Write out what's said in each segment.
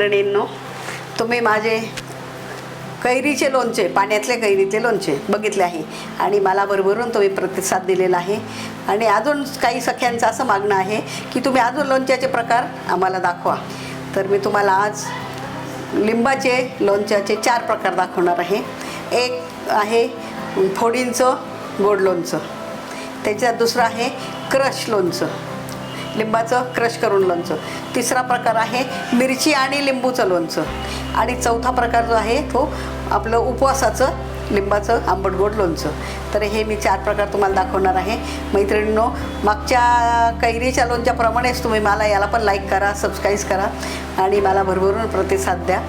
मैत्रिणींनो तुम्ही माझे कैरीचे लोणचे पाण्यातले कैरीचे लोणचे बघितले आहे आणि मला भरभरून तुम्ही प्रतिसाद दिलेला आहे. आणि अजून काही सख्यांचं असं मागणं आहे की तुम्ही अजून लोणच्याचे प्रकार आम्हाला दाखवा. तर मी तुम्हाला आज लिंबाचे लोणच्याचे चार प्रकार दाखवणार आहे. एक आहे फोडींचं गोड लोणचं. त्याच्यात दुसरं आहे क्रश लोणचं. लिंबाचं क्रश करून लोणचं. तिसरा प्रकार आहे मिरची आणि लिंबूचं लोणचं. आणि चौथा प्रकार जो आहे तो आपलं उपवासाचं लिंबाचं आंबट गोड लोणचं. तर हे मी चार प्रकार तुम्हाला दाखवणार आहे. मैत्रिणींनो मागच्या कैरीच्या लोणच्याप्रमाणेच तुम्ही मला याला पण लाईक करा सबस्क्राईब करा आणि मला भरभरून प्रतिसाद द्या.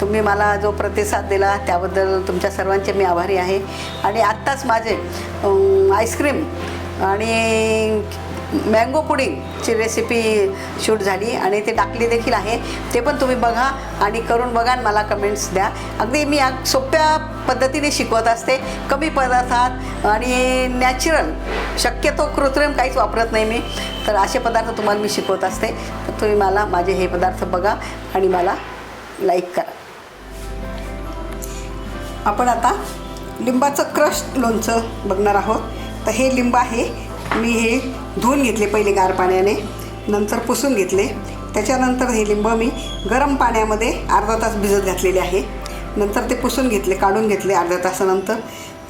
तुम्ही मला जो प्रतिसाद दिला त्याबद्दल तुमच्या सर्वांचे मी आभारी आहे. आणि आत्ताच माझे आईस्क्रीम आणि मँगो पुडिंगची रेसिपी शूट झाली आणि ते टाकली देखील आहे. ते पण तुम्ही बघा आणि करून बघा आणि मला कमेंट्स द्या. अगदी मी सोप्या पद्धतीने शिकवत असते. कमी पदार्थात आणि नॅचरल शक्यतो कृत्रिम काहीच वापरत नाही मी. तर असे पदार्थ तुम्हाला मी शिकवत असते. तर तुम्ही मला माझे हे पदार्थ बघा आणि मला लाईक करा. आपण आता लिंबाचं क्रश लोणचं बघणार आहोत. तर हे लिंब आहे. मी हे धुवून घेतले पहिले गार पाण्याने नंतर पुसून घेतले. त्याच्यानंतर हे लिंब मी गरम पाण्यामध्ये अर्धा तास भिजत घातलेले आहे. नंतर ते पुसून घेतले काढून घेतले अर्ध्या तासानंतर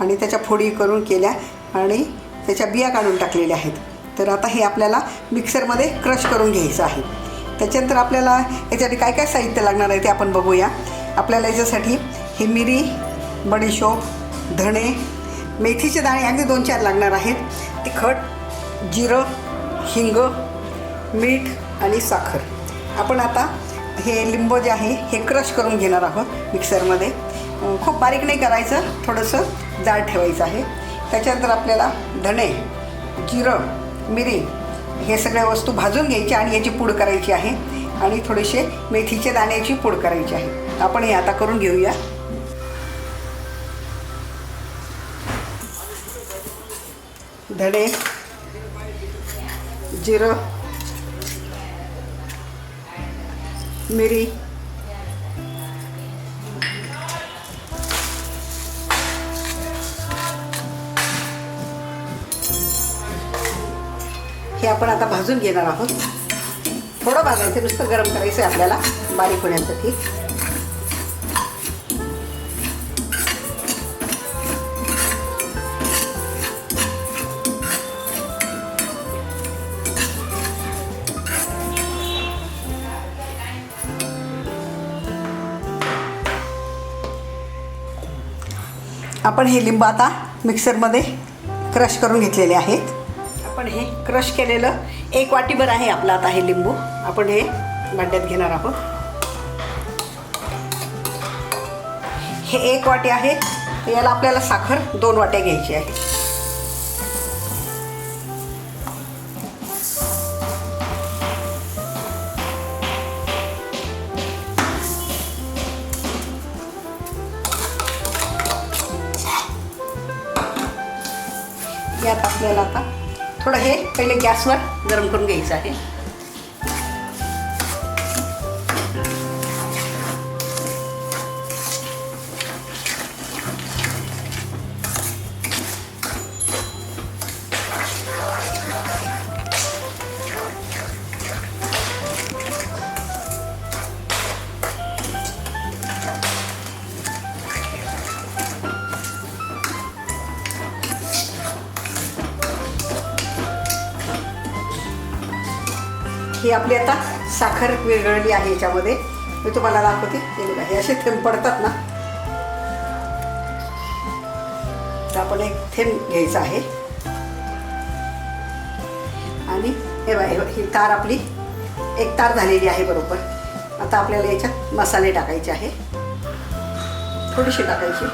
आणि त्याच्या फोडी करून केल्या आणि त्याच्या बिया काढून टाकलेल्या आहेत. तर आता हे आपल्याला मिक्सरमध्ये क्रश करून घ्यायचं आहे. त्याच्यानंतर आपल्याला याच्यासाठी काय काय साहित्य लागणार आहे ते आपण बघूया. आपल्याला याच्यासाठी हे मिरी बडीशोप धणे मेथीचे दाणे अगदी दोन चार लागणार आहेत. तिखट जिरं हिंग मीठ आणि साखर. आपण आता हे लिंबू जे आहे हे क्रश करून घेणार आहोत मिक्सरमध्ये. खूप बारीक नाही करायचं थोडंसं जाड ठेवायचं आहे. त्याच्यानंतर आपल्याला धणे जिरं मिरी हे सगळ्या वस्तू भाजून घ्यायची आणि याची पूड करायची आहे. आणि थोडेसे मेथीचे दाण्याची पूड करायची आहे. आपण हे आता करून घेऊया. धणे जिरं। मिरी। हे आपण आता भाजून घेणार आहोत. थोडं भाजायचं नुसतं गरम करायचं आहे आपल्याला बारीक होण्यासाठी. आपण हे लिंब आता मिक्सरमध्ये क्रश करून घेतलेले आहेत. आपण हे क्रश केलेलं एक वाटीभर आहे आपलं आता हे लिंबू. आपण हे भांड्यात घेणार आहोत. हे एक वाटी आहे. याला आपल्याला साखर दोन वाट्या घ्यायची आहे. पहिले गॅसवर गरम करून घ्यायचं आहे. ही आपली आता साखर विरघळली आहे याच्यामध्ये. मी तुम्हाला दाखवते. हे बघा हे असे थेंब पडतात ना. तर आपण एक थेंब घ्यायचा आहे. आणि हे बघा हे ही तार आपली एक तार झालेली आहे बरोबर. आता आपल्याला याच्यात मसाले टाकायचे आहे. थोडीशी टाकायची.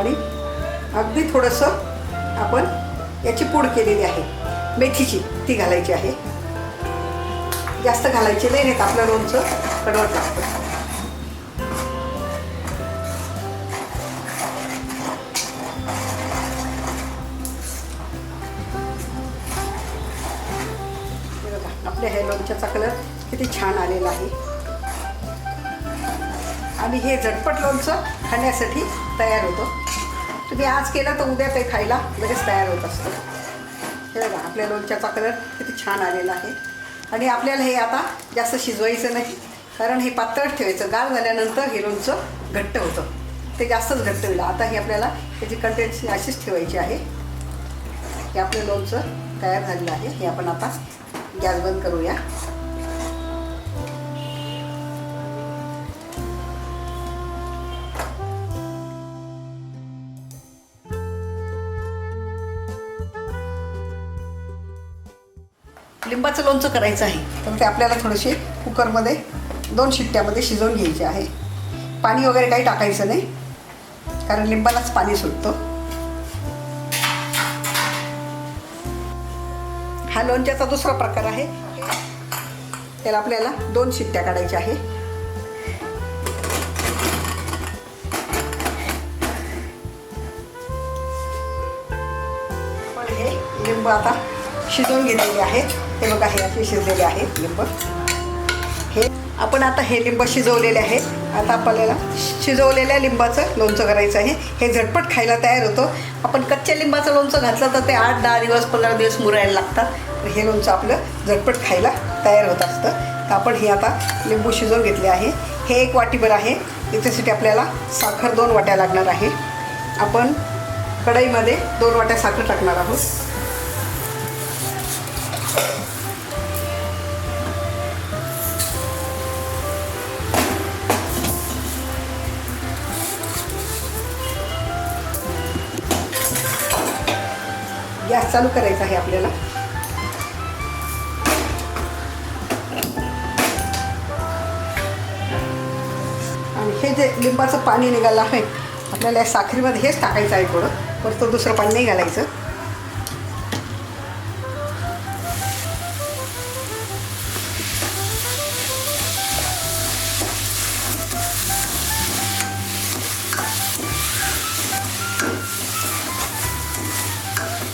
आणि अगदी थोडंसं आपण याची पूड केलेली आहे. मेथीची ती घालायची आहे. जास्त घालायची नाही नाही तर आपलं लोणचं कडवट लागतं आपल्या हे लोणच्याचा कलर किती छान आलेला आहे. आणि हे झटपट लोणचं खाण्यासाठी तयार होतं. तुम्ही आज केलं तर उद्या ते खायला लगेच तयार होत असतं. हे बघा. आपल्या लोणच्याचा कलर किती छान आलेला आहे. आणि आपल्याला हे आता जास्त शिजवायचं नाही कारण हे पातळ ठेवायचं. गार झाल्यानंतर हे लोणचं घट्ट होतं. ते जास्तच घट्ट होईल. आता हे आपल्याला त्याची कंटेन्सी अशीच ठेवायची आहे. हे आपलं लोणचं तयार झालेलं आहे. हे आपण आता गॅस बंद करूया. लिंबाचं लोणचं करायचं आहे तर ते आपल्याला थोडेसे कुकरमध्ये दोन शिट्ट्यामध्ये शिजवून घ्यायचे आहे. पाणी वगैरे काही टाकायचं नाही कारण लिंबालाच पाणी सुटतं. हा लोणच्याचा दुसरा प्रकार आहे. त्याला आपल्याला दोन शिट्ट्या काढायच्या आहे. पण हे लिंब आता शिजवून घेतलेले आहेत. हे बघा हे असे शिजलेले आहेत लिंब. हे आपण आता हे लिंब शिजवलेले आहेत. आता आपल्याला शिजवलेल्या लिंबाचं लोणचं करायचं आहे. हे झटपट खायला तयार होतं. आपण कच्च्या लिंबाचं लोणचं घातलं तर ते आठ दहा दिवस पंधरा दिवस मुरायला लागतात. हे लोणचं आपलं झटपट खायला तयार होत असतं. तर आपण हे आता लिंबू शिजवून घेतले आहे. हे एक वाटीभर आहे. याच्यासाठी आपल्याला साखर दोन वाट्या लागणार आहे. आपण कढईमध्ये दोन वाट्या साखर टाकणार आहोत. गॅस चालू करायचा आहे आपल्याला. आणि हे जे लिंबाचं पाणी निघालं आहे आपल्याला या साखरीमध्ये हेच टाकायचं आहे थोडं. परत दुसरं पाणी नाही घालायचं.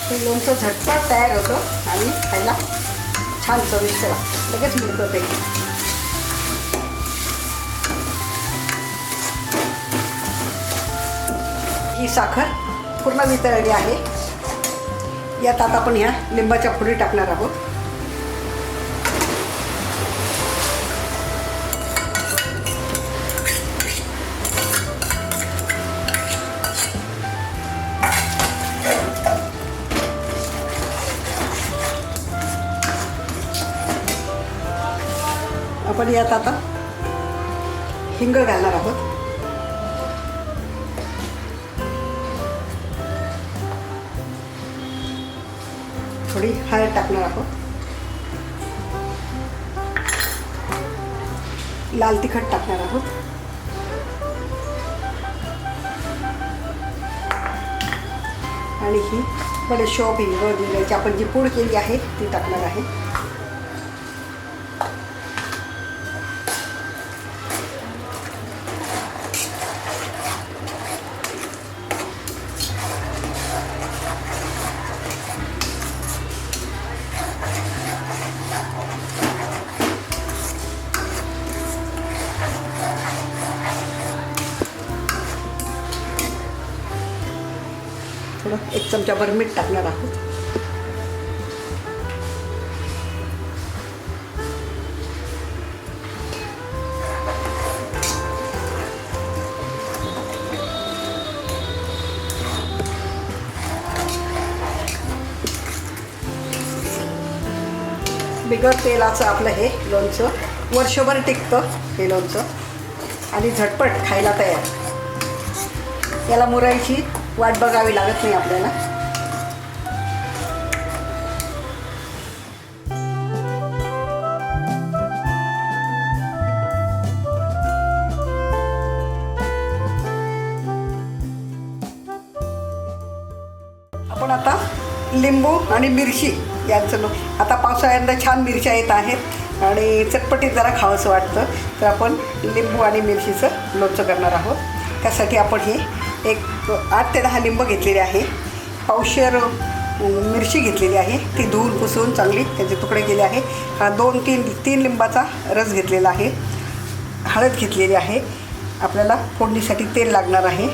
हे लोणचं झटपट तयार होतं आणि खायला छान चविष्ट लागतं. लगेच मिळतं ते. ही साखर पूर्ण वितळली आहे. यात आता आपण ह्या लिंबाच्या फुडी टाकणार आहोत. आपण यात आता हिंग घालणार आहोत. थोडी हळद टाकणार आहोत. लाल तिखट टाकणार आहोत. आणि ही बडीशोप हिंग दिल्याची आपण जी पूड केली आहे ती टाकणार आहे. थोडं एक चमचाभर मीठ टाकणार आहोत. बिगर तेलाचं आपलं हे लोणचं वर्षभर टिकतं हे लोणचं. आणि झटपट खायला तयार. याला मुरायची वाट बघावी लागत नाही आपल्याला. आपण आता लिंबू आणि मिरची यांचं लोक आता पावसाळ्यांदा छान मिरच्या येत आहेत आणि चटपटीत जरा खावंसं वाटतं. तर आपण लिंबू आणि मिरचीचं लोणचं करणार आहोत. त्यासाठी आपण हे एक आठ ते दहा लिंब घेतलेले आहे. पावशेर मिरची घेतलेली आहे. ती धुवून पुसून चांगली त्याचे तुकडे केले आहे. हा दोन तीन तीन लिंबाचा रस घेतलेला आहे. हळद घेतलेली आहे. आपल्याला फोडणीसाठी तेल लागणार आहे.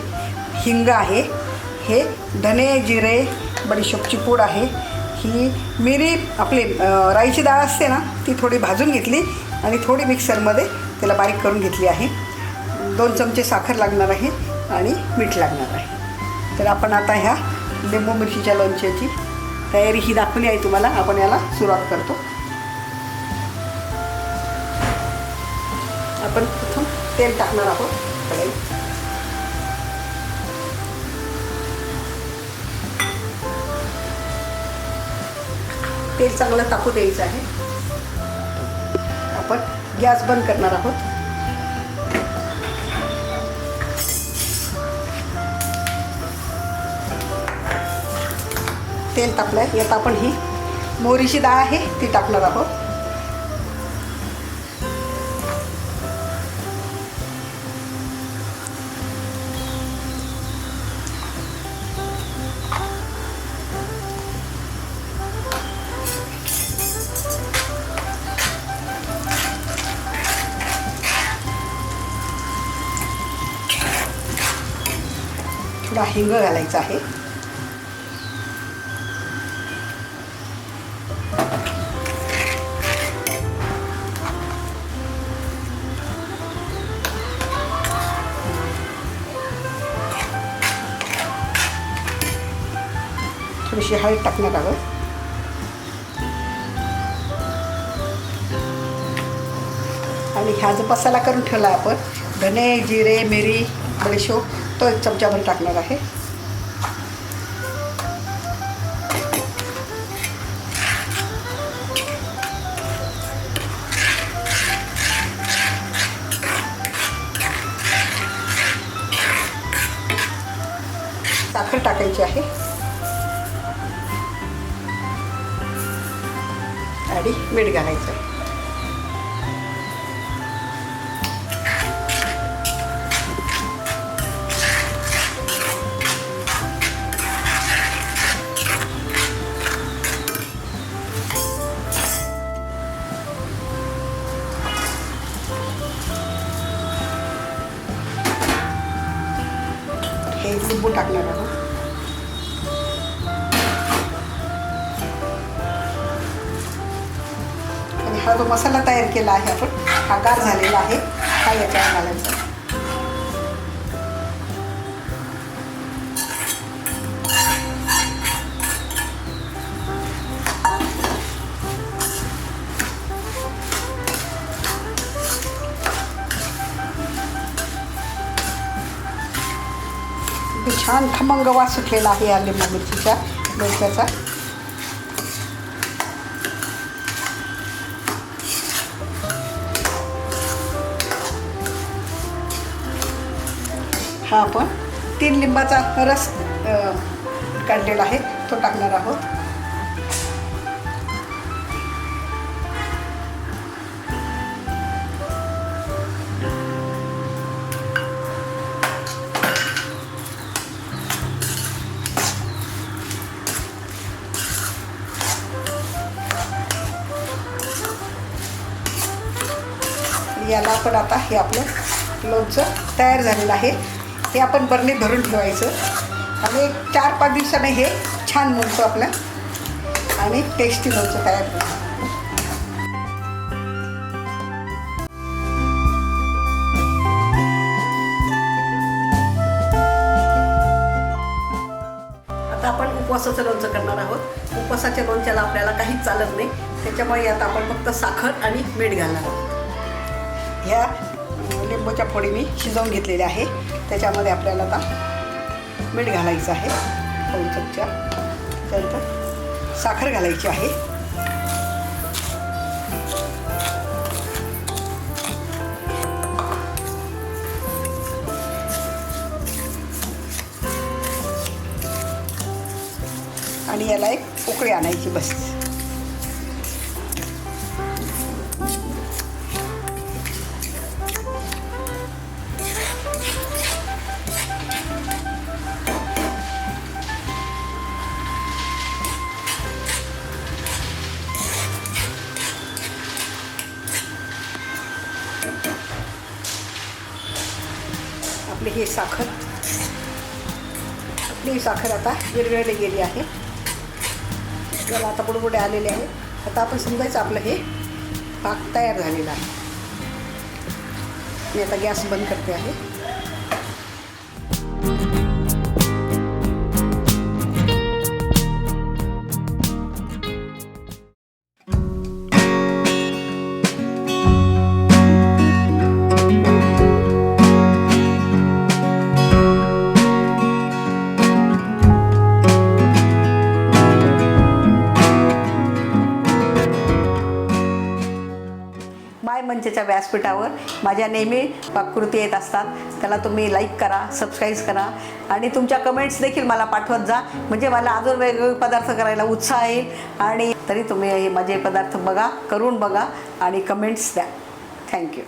हिंग आहे. हे धने जिरे बडीशोपची पूड आहे. ही मिरी आपली राईची डाळ असते ना ती थोडी भाजून घेतली आणि थोडी मिक्सरमध्ये त्याला बारीक करून घेतली आहे. दोन चमचे साखर लागणार आहे आणि मीठ लागणार आहे. तर आपण आता ह्या लिंबू मिरचीच्या लोणच्याची तयारी ही दाखवली आहे तुम्हाला. आपण याला सुरुवात करतो. आपण प्रथम तेल टाकणार आहोत. कढईत तेल चांगलं टाकू द्यायचं आहे. आपण गॅस बंद करणार आहोत. तेल टाकलं आहे यात आपण ही मोहरीची डाळ आहे ती टाकणार आहोत. थोडा हिंग घालायचा आहे. थोडीशी हळद टाकण्यात आहोत आणि ह्या जो मसाला करून ठेवला आपण धने जिरे मिरी बडीशो तो एक चमचाभर टाकणार आहे. साखर टाकायची आहे. आणि मीठ घालायचं. हे लिंबू टाकणार आहोत. हा जो मसाला तयार केला आहे आपण हा गार झालेला आहे. हा याच्यावर घालायचा छान खमंग वास सुटलेला आहे या लिंबू मिरचीच्या मिरच्याचा. हा आपण तीन लिंबाचा रस काढलेला आहे. तो टाकणार आहोत. याला आपण आता हे आपलं लोणचं तयार झालेलं आहे. हे आपण बरणीत धरून ठेवायचं. आणि एक चार पाच दिवसाने हे छान म्हणतो आपलं. आणि टेस्टी लोणचं तयार होतं आता आपण उपवासाचं लोणचं करणार आहोत. उपवासाच्या लोणच्याला आपल्याला काहीच चालत नाही. त्याच्यामुळे यात आपण फक्त साखर आणि मीठ घालणार आहोत. ह्या लिंबूच्या फोडी मी शिजवून घेतलेल्या आहे. त्याच्यामध्ये आपल्याला आता मीठ घालायचं आहे दोन चमचा. त्यानंतर साखर घालायची आहे. आणि याला एक उकळी आणायची बस. साखर. आपली साखर आता विरघळली गेली आहे. त्याला आता बुडबुडे आलेले आहे आता आपण समजायचं आपलं हे पाक तयार झालेला आहे. मी आता गॅस बंद करते आहे. माय व्यासपीठावर माझ्या नेहमी पाककृती येत असतात. त्याला तुम्ही लाईक करा सबस्क्राईब करा आणि तुमच्या कमेंट्स देखील मला पाठवत जा. म्हणजे मला अजून वेगवेगळे पदार्थ करायला उत्साह येईल आणि तरी तुम्ही हे माझे पदार्थ बघा करून बघा आणि कमेंट्स द्या. थँक्यू